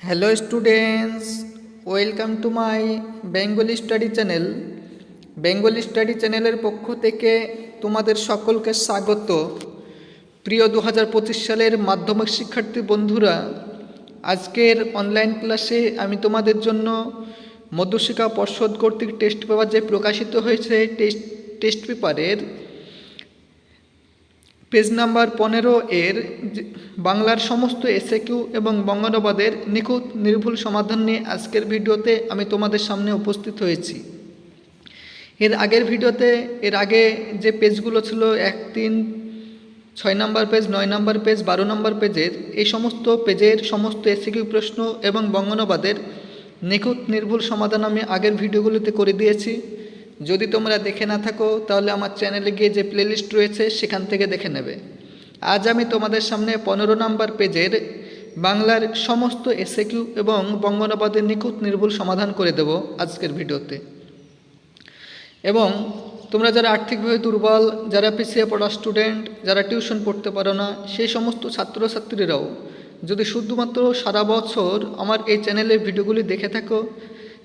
Hello students welcome to my Bengali study channel Bengali study চ্যানেলের পক্ষ থেকে তোমাদের সকলকে স্বাগত। প্রিয় দু হাজার পঁচিশ সালের মাধ্যমিক শিক্ষার্থী বন্ধুরা, আজকের অনলাইন ক্লাসে আমি তোমাদের জন্য মধ্যশিক্ষা পর্ষদ কর্তৃক টেস্ট পেপার যে প্রকাশিত হয়েছে টেস্ট টেস্ট পেপারের পেজ নাম্বার পনেরো এর বাংলার সমস্ত এসএকিউ এবং বঙ্গানুবাদের নিখুঁত, নির্ভুল সমাধান নিয়ে আজকের ভিডিওতে আমি তোমাদের সামনে উপস্থিত হয়েছি। এর আগের ভিডিওতে, এর আগে যে পেজগুলো ছিল এক, তিন, ছয় নম্বর পেজ, নয় নম্বর পেজ, বারো নম্বর পেজের, এই সমস্ত পেজের সমস্ত এসিকিউ প্রশ্ন এবং বঙ্গানুবাদের নিখুঁত, নির্ভুল সমাধান আমি আগের ভিডিওগুলোতে করে দিয়েছি। যদি তোমরা দেখে না থাকো, তাহলে আমার চ্যানেলে গিয়ে যে প্লেলিস্ট রয়েছে, সেখান থেকে দেখে নেবে। আজ আমি তোমাদের সামনে পনেরো নম্বর পেজের বাংলার সমস্ত এসএকিউ এবং বঙ্গনবাদের নিখুঁত নির্ভুল সমাধান করে দেব আজকের ভিডিওতে। এবং তোমরা যারা আর্থিকভাবে দুর্বল, যারা পিছিয়ে পড়া স্টুডেন্ট যারা টিউশন পড়তে পারো না, সেই সমস্ত ছাত্রছাত্রীরাও যদি শুধুমাত্র সারা বছর আমার এই চ্যানেলের ভিডিওগুলি দেখে থাকো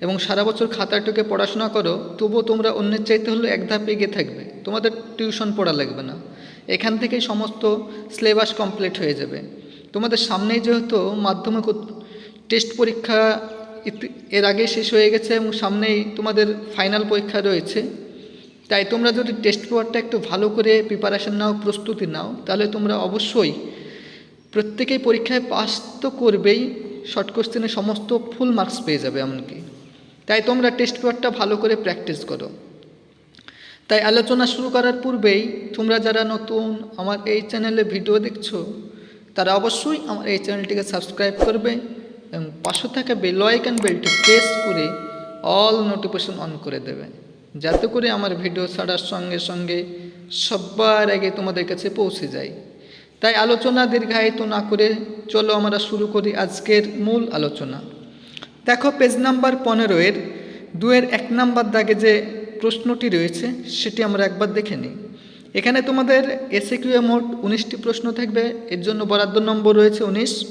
এবং সারা বছর খাতাটুকে পড়াশোনা করো, তবুও তোমরা অন্যের চাইতে হলে এক ধাপ এগিয়ে থাকবে। তোমাদের টিউশন পড়া লাগবে না। এখান থেকেই সমস্ত সিলেবাস কমপ্লিট হয়ে যাবে। তোমাদের সামনেই যেহেতু মাধ্যমিক টেস্ট পরীক্ষা এর আগে শেষ হয়ে গেছে এবং সামনেই তোমাদের ফাইনাল পরীক্ষা রয়েছে। তাই তোমরা যদি টেস্ট পেপারটা একটু ভালো করে প্রিপারেশন নাও, প্রস্তুতি নাও, তাহলে তোমরা অবশ্যই প্রত্যেকেই পরীক্ষায় পাস তো করবেই শর্ট কোশ্চেনে সমস্ত ফুল মার্কস পেয়ে যাবে এমনকি। তাই তোমরা টেস্ট পেপারটা ভালো করে প্র্যাকটিস করো। তাই আলোচনা শুরু করার পূর্বেই তোমরা যারা নতুন আমার এই চ্যানেলে ভিডিও দেখছ, তারা অবশ্যই আমার এই চ্যানেলটিকে সাবস্ক্রাইব করবে এবং পাশে থাকা বেল আইকন বেলটি প্রেস করে অল নোটিফিকেশন অন করে দেবে। যাতে করে আমার ভিডিও ছাড়ার সঙ্গে সঙ্গে সবার আগে তোমাদের কাছে পৌঁছে যায়। তাই আলোচনা দীর্ঘায়িত না করে চলো আমরা শুরু করি আজকের মূল আলোচনা। দেখো পেজ নাম্বার পনেরো এর দুয়ের এক নাম্বার দাগে যে প্রশ্নটি রয়েছে, সেটি আমরা একবার দেখে নিই। এখানে তোমাদের এসে কিউ মোট উনিশটি প্রশ্ন থাকবে, এর জন্য বরাদ্দ নম্বর রয়েছে উনিশ।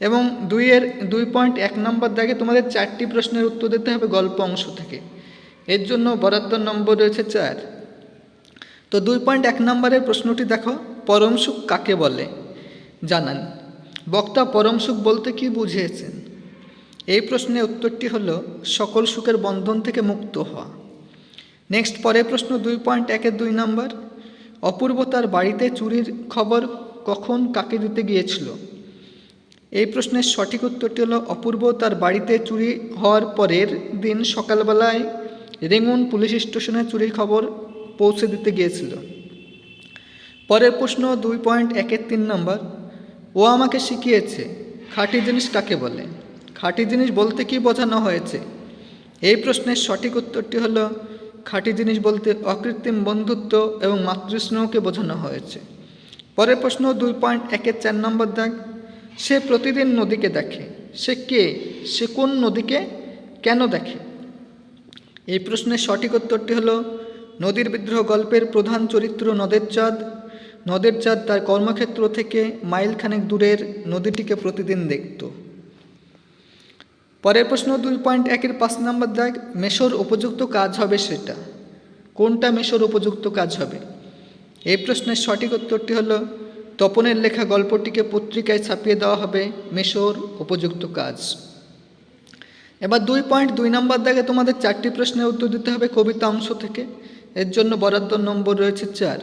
এবং দুইয়ের দুই পয়েন্ট এক নম্বর দাগে তোমাদের চারটি প্রশ্নের উত্তর দিতে হবে গল্প অংশ থেকে। এর জন্য বরাদ্দ নম্বর রয়েছে চার। তো দুই পয়েন্ট এক নম্বরের প্রশ্নটি দেখো, পরম সুখ কাকে বলে? জানান। বক্তা পরম সুখ বলতে কি বুঝিয়েছেন? এই প্রশ্নের উত্তরটি হলো, সকল সুখের বন্ধন থেকে মুক্ত হওয়া। নেক্সট পরের প্রশ্ন দুই পয়েন্ট একের দুই নম্বর অপূর্ব তার বাড়িতে চুরির খবর কখন কাকে দিতে গিয়েছিল? এই প্রশ্নের সঠিক উত্তরটি হলো, অপূর্ব তার বাড়িতে চুরি হওয়ার পরের দিন সকালবেলায় রেঙ্গুন পুলিশ স্টেশনে চুরির খবর পৌঁছে দিতে গিয়েছিল। পরের প্রশ্ন দুই পয়েন্ট একের তিন নম্বর ও আমাকে শিখিয়েছে, খাঁটি জিনিস কাকে বলে? খাঁটি জিনিস বলতে কি বোঝানো হয়েছে? এই প্রশ্নের সঠিক উত্তরটি হলো, খাঁটি জিনিস বলতে অকৃত্রিম বন্ধুত্ব এবং মাতৃস্নেহকে বোঝানো হয়েছে। পরের প্রশ্ন দুই পয়েন্ট একের চার নম্বর দাগ। সে প্রতিদিন নদীকে দেখে। সে কে? সে কোন নদীকে কেন দেখে? এই প্রশ্নের সঠিক উত্তরটি হলো, নদীর বিদ্রোহ গল্পের প্রধান চরিত্র নদের চাঁদ। নদের চাঁদ তার কর্মক্ষেত্র থেকে মাইলখানেক দূরের নদীটিকে প্রতিদিন দেখত। পরের প্রশ্ন দুই পয়েন্ট একের পাঁচ নম্বর দাগ, মেশোর উপযুক্ত কাজ হবে সেটা। কোনটা মেশোর উপযুক্ত কাজ হবে? এই প্রশ্নের সঠিক উত্তরটি হল, তপনের লেখা গল্পটিকে পত্রিকায় ছাপিয়ে দেওয়া হবে মেশোর উপযুক্ত কাজ। এবার দুই পয়েন্ট দুই নম্বর দাগে তোমাদের চারটি প্রশ্নের উত্তর দিতে হবে কবিতা অংশ থেকে। এর জন্য বরাদ্দ নম্বর রয়েছে চার।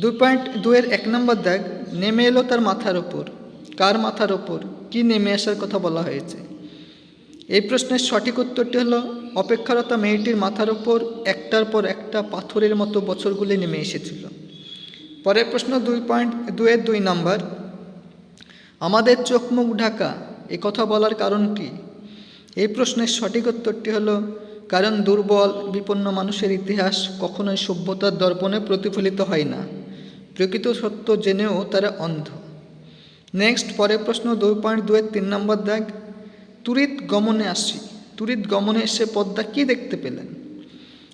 দুই পয়েন্ট দুইয়ের এক নম্বর দাগ, নেমে এলো তার মাথার ওপর। কার মাথার ওপর? কি নেমে আসার কথা বলা হয়েছে? এই প্রশ্নের সঠিক উত্তরটি হলো, অপেক্ষারতা মেয়েটির মাথার ওপর একটার পর একটা পাথরের মতো বছরগুলি নেমে এসেছিল। পরের প্রশ্ন দুই পয়েন্ট, দুয়ের দুই নাম্বার, আমাদের চোখ মুখ ঢাকা, এ কথা বলার কারণ কি? এই প্রশ্নের সঠিক উত্তরটি হলো, কারণ দুর্বল, বিপন্ন মানুষের ইতিহাস কখনোই সভ্যতার দর্পণে প্রতিফলিত হয় না। প্রকৃত সত্য জেনেও তারা অন্ধ। নেক্সট, পরের প্রশ্ন দুই পয়েন্ট, দুয়ের তিন নম্বর দাগ তুরিত গমনে আসি। তুরিত গমনে এসে পদ্মা কি দেখতে পেলেন?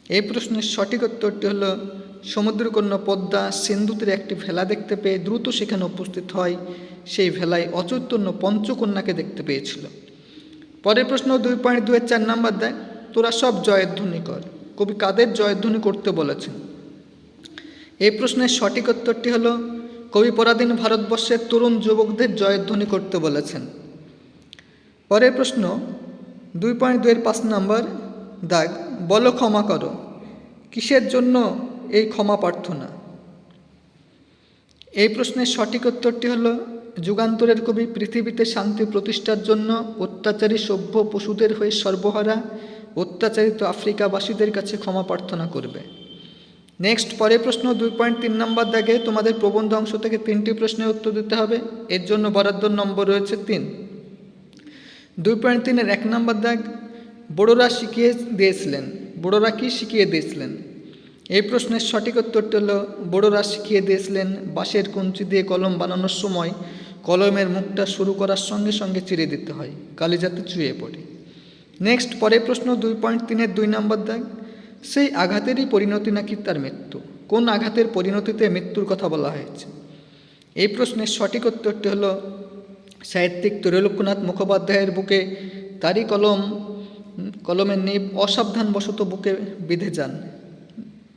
এই প্রশ্নের সঠিক উত্তরটি হলো সমুদ্রকন্যা পদ্মা সিন্ধুতের একটি ভেলা দেখতে পেয়ে দ্রুত সেখানে উপস্থিত হয়। সেই ভেলায় অচৈতন্য পঞ্চকন্যাকে দেখতে পেয়েছিল। পরের প্রশ্ন দুই পয়েন্ট দুয়ের চার নাম্বার দেয়, তোরা সব জয়ধ্বনি কর। কবি কাদের জয়ধ্বনি করতে বলেছেন? এই প্রশ্নের সঠিক উত্তরটি হল, কবি পরাধীন ভারতবর্ষের তরুণ যুবকদের জয়ধ্বনি করতে বলেছেন। পরের প্রশ্ন, দুই পয়েন্ট দুইয়ের পাঁচ নাম্বার দাগ, বলো ক্ষমা করো। কিসের জন্য এই ক্ষমা প্রার্থনা? এই প্রশ্নের সঠিক উত্তরটি হল, যুগান্তরের কবি পৃথিবীতে শান্তি প্রতিষ্ঠার জন্য অত্যাচারী সভ্য পশুদের হয়ে সর্বহারা অত্যাচারিত আফ্রিকাবাসীদের কাছে ক্ষমা প্রার্থনা করবে। নেক্সট, পরের প্রশ্ন, দুই পয়েন্ট তিন নম্বর দাগে তোমাদের প্রবন্ধ অংশ থেকে তিনটি প্রশ্নের উত্তর দিতে হবে। এর জন্য বরাদ্দ নম্বর রয়েছে তিন। দুই পয়েন্ট তিনের এক নম্বর দাগ বড়োরা শিখিয়ে দিয়েছিলেন, বড়োরা কি শিখিয়ে দিয়েছিলেন? এই প্রশ্নের সঠিক উত্তরটি হলো, বড়োরা শিখিয়ে দিয়েছিলেন বাঁশের কঞ্চি দিয়ে কলম বানানোর সময় কলমের মুখটা শুরু করার সঙ্গে সঙ্গে চিরে দিতে হয় কালি যাতে চুয়ে পড়ে। নেক্সট, পরের প্রশ্ন দুই পয়েন্ট তিনের দুই নম্বর দাগ, সেই আঘাতেরই পরিণতি নাকি তার মৃত্যু? কোন আঘাতের পরিণতিতে মৃত্যুর কথা বলা হয়েছে? এই প্রশ্নের সঠিক উত্তরটি হলো সাহিত্যিক তৈরলোকনাথ মুখোপাধ্যায়ের বুকে তারই কলম কলমের নিব অসাবধানবশত বুকে বিঁধে যান।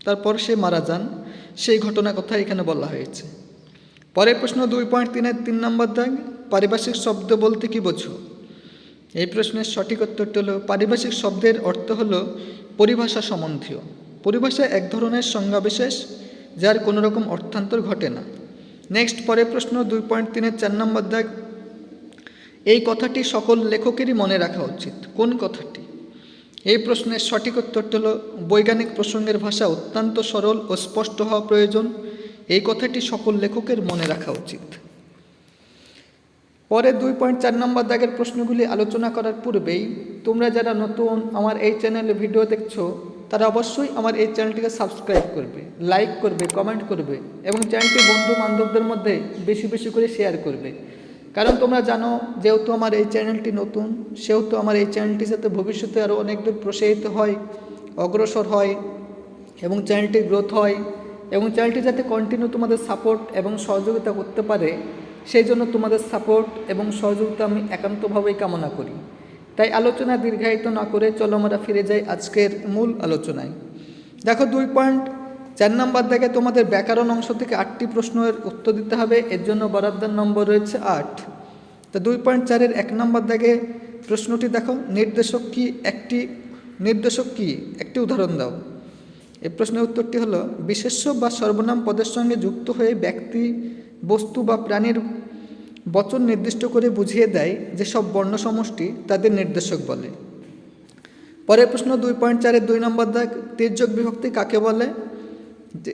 তারপর সে মারা যান। সেই ঘটনা কথা এখানে বলা হয়েছে। পরের প্রশ্ন দুই পয়েন্ট তিনের তিন নম্বর দাগ, পারিভাষিক শব্দ বলতে কি বোঝো? এই প্রশ্নের সঠিক উত্তরটি হলো, পারিভাষিক শব্দের অর্থ হলো পরিভাষা সম্বন্ধীয়। পরিভাষা এক ধরনের সংজ্ঞাবিশেষ যার কোনো রকম অর্থান্তর ঘটে না। নেক্সট, পরের প্রশ্ন দুই পয়েন্ট তিনের চার নম্বর দাগ কথাটি সকল লেখকেরই মনে রাখা উচিত। কোন কথাটি? এই প্রশ্নের সঠিক উত্তরটি হল, বৈজ্ঞানিক প্রসঙ্গের ভাষা অত্যন্ত সরল ও স্পষ্ট হওয়া প্রয়োজন। এই কথাটি সকল লেখকের মনে রাখা উচিত। পরে দুই পয়েন্ট চার নম্বর দাগের প্রশ্নগুলি আলোচনা করার পূর্বেই তোমরা যারা নতুন আমার এই চ্যানেলে ভিডিও দেখছ, তারা অবশ্যই আমার এই চ্যানেলটিকে সাবস্ক্রাইব করবে, লাইক করবে, কমেন্ট করবে এবং চ্যানেলটি বন্ধু বান্ধবদের মধ্যে বেশি বেশি করে শেয়ার করবে। কারণ তোমরা জানো, যেহেতু আমার এই চ্যানেলটি নতুন, সেহেতু আমার এই চ্যানেলটি যাতে ভবিষ্যতে আরও অনেক দূর প্রসারিত হয়, অগ্রসর হয় এবং চ্যানেলটি গ্রোথ হয় এবং চ্যানেলটি যাতে কন্টিনিউ তোমাদের সাপোর্ট এবং সহযোগিতা করতে পারে, সেই জন্য তোমাদের সাপোর্ট এবং সহযোগিতা আমি একান্তভাবেই কামনা করি। তাই আলোচনা দীর্ঘায়িত না করে চলো আমরা ফিরে যাই আজকের মূল আলোচনায়। দেখো দুই পয়েন্ট চার নম্বর দেখে তোমাদের ব্যাকরণ অংশ থেকে আটটি প্রশ্নের উত্তর দিতে হবে, এর জন্য বরাদ্দার নম্বর রয়েছে আট। তো দুই পয়েন্ট চারের এক নম্বর দেখে প্রশ্নটি দেখো, নির্দেশক কি একটি, নির্দেশক কি? একটি উদাহরণ দাও। এই প্রশ্নের উত্তরটি হলো, বিশেষ্য বা সর্বনাম পদের সঙ্গে যুক্ত হয়ে ব্যক্তি, বস্তু বা প্রাণীর বচন নির্দিষ্ট করে বুঝিয়ে দেয় যে সব বর্ণ সমষ্টি তাদের নির্দেশক বলে। পরের প্রশ্ন দুই পয়েন্ট চারের দুই নম্বর দাগ তির্যক বিভক্তি কাকে বলে? যে,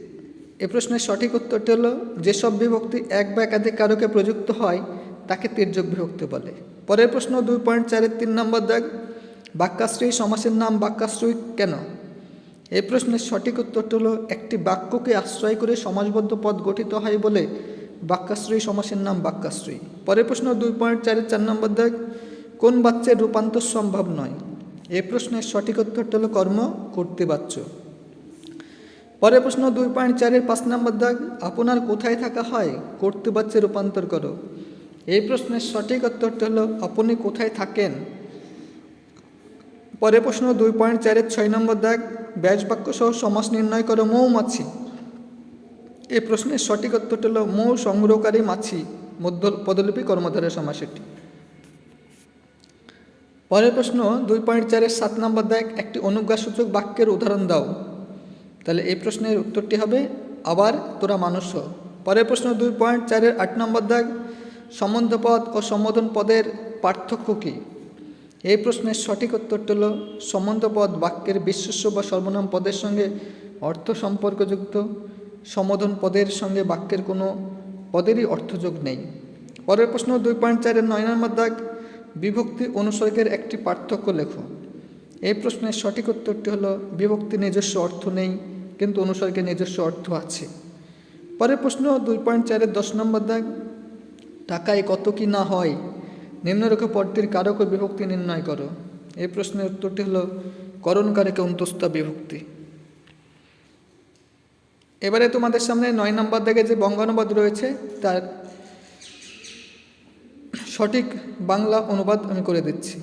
এ প্রশ্নের সঠিক উত্তরটি হলো যেসব বিভক্তি এক বা একাধিক কারকে প্রযুক্ত হয়, তাকে তির্যক বিভক্তি বলে। পরের প্রশ্ন দুই পয়েন্ট চারের তিন নম্বর দাগ, বাক্যাশ্রয়ী সমাসের নাম বাক্যাশ্রয়ী কেন? এই প্রশ্নের সঠিক উত্তরটি হলো, একটি বাক্যকে আশ্রয় করে সমাজবদ্ধ পদ গঠিত হয় বলে বাক্যাশ্রয়ী সমাসের নাম বাক্যাশ্রয়ী। পরের প্রশ্ন দুই পয়েন্ট চারের চার নম্বর দাগ, কোন বাচ্চার রূপান্তর সম্ভব নয়? এ প্রশ্নের সঠিক উত্তরটি হলো, কর্ম কর্তৃবাচ্য। পরের প্রশ্ন দুই পয়েন্ট চারের পাঁচ নম্বর দাগ আপনার কোথায় থাকা হয়? কর্তৃবাচ্যে রূপান্তর করো। এই প্রশ্নের সঠিক উত্তরটি হলো, আপনি কোথায় থাকেন? পরের প্রশ্ন দুই পয়েন্ট চারের ছয় নম্বর দাগ, ব্যাস বাক্য সহ সমাস নির্ণয় করো মৌমাছি। এই প্রশ্নের সঠিক উত্তরটি হলো, মৌ সংগ্রহকারী মাছি, মধ্য পদলিপি কর্মধারের সমাস এটি পরের প্রশ্ন দুই পয়েন্ট চারের সাত নম্বর দাগ, একটি অনুজ্ঞাসূচক বাক্যের উদাহরণ দাও। তাহলে এই প্রশ্নের উত্তরটি হবে, আবার তোরা মানুষ পরের প্রশ্ন দুই পয়েন্ট চারের আট নম্বর দাগ, সম্বন্ধ পদ ও সম্বোধন পদের পার্থক্য কী? এই প্রশ্নের সঠিক উত্তরটি হল, সম্বন্ধ পদ বাক্যের বিশ্বস্ব বা সর্বনাম পদের সঙ্গে অর্থ সম্পর্কযুক্ত, সম্বোধন পদের সঙ্গে বাক্যের কোনো পদেরই অর্থযোগ নেই। পরের প্রশ্ন দুই পয়েন্ট চারের নয় নম্বর দাগ, বিভক্তি অনুসর্গের একটি পার্থক্য লেখো। এই প্রশ্নের সঠিক উত্তরটি হলো, বিভক্তি নিজস্ব অর্থ নেই কিন্তু অনুসর্গের নিজস্ব অর্থ আছে। পরের প্রশ্ন, দুই পয়েন্ট চারের দশ নম্বর দাগ, টাকায় কত কি না হয়? নিম্নরেখা পদটির কারক ও বিভক্তি নির্ণয় করো। এই প্রশ্নের উত্তরটি হলো, করণকারকে অন্তস্থ বিভক্তি। এবারে তোমাদের সামনে নয় নম্বর দাগে যে বঙ্গানুবাদ রয়েছে, তার সঠিক বাংলা অনুবাদ আমি করে দিচ্ছি।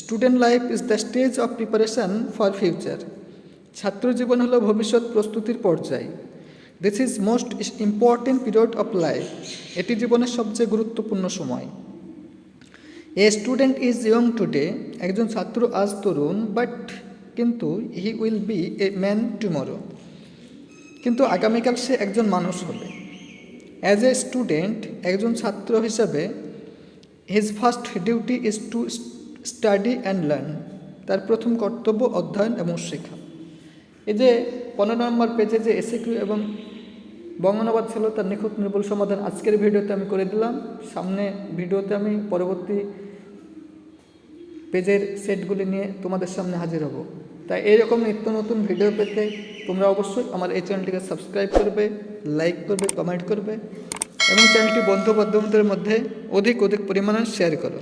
Student life is the stage of preparation for future ছাত্র জীবন হলো ভবিষ্যৎ প্রস্তুতির পর্যায়। This is most important period of life এটি জীবনের সবচেয়ে গুরুত্বপূর্ণ সময়। A student is young today একজন ছাত্র আজ তরুণ বাট কিন্তু he will be a man tomorrow কিন্তু আগামীকাল সে একজন মানুষ হবে। অ্যাজ এ স্টুডেন্ট একজন ছাত্র হিসাবে his first duty is to study and learn তার প্রথম কর্তব্য অধ্যয়ন এবং শেখা। এই যে পনেরো নম্বর পেজে যে এসে এবং বঙ্গনাবাদ ছিল তার নিখুঁত নির্ভুল সমাধান আজকের ভিডিওতে আমি করে দিলাম। সামনে ভিডিওতে আমি পরবর্তী পেজের সেটগুলি নিয়ে তোমাদের সামনে হাজির হব। তাই এইরকম নিত্য নতুন ভিডিও পেতে তোমরা অবশ্যই আমার এই চ্যানেলটিকে সাবস্ক্রাইব করবে লাইক করবে কমেন্ট করবে এবং চ্যানেলটি বন্ধু বান্ধবদের মধ্যে অধিক অধিক পরিমাণে শেয়ার করো।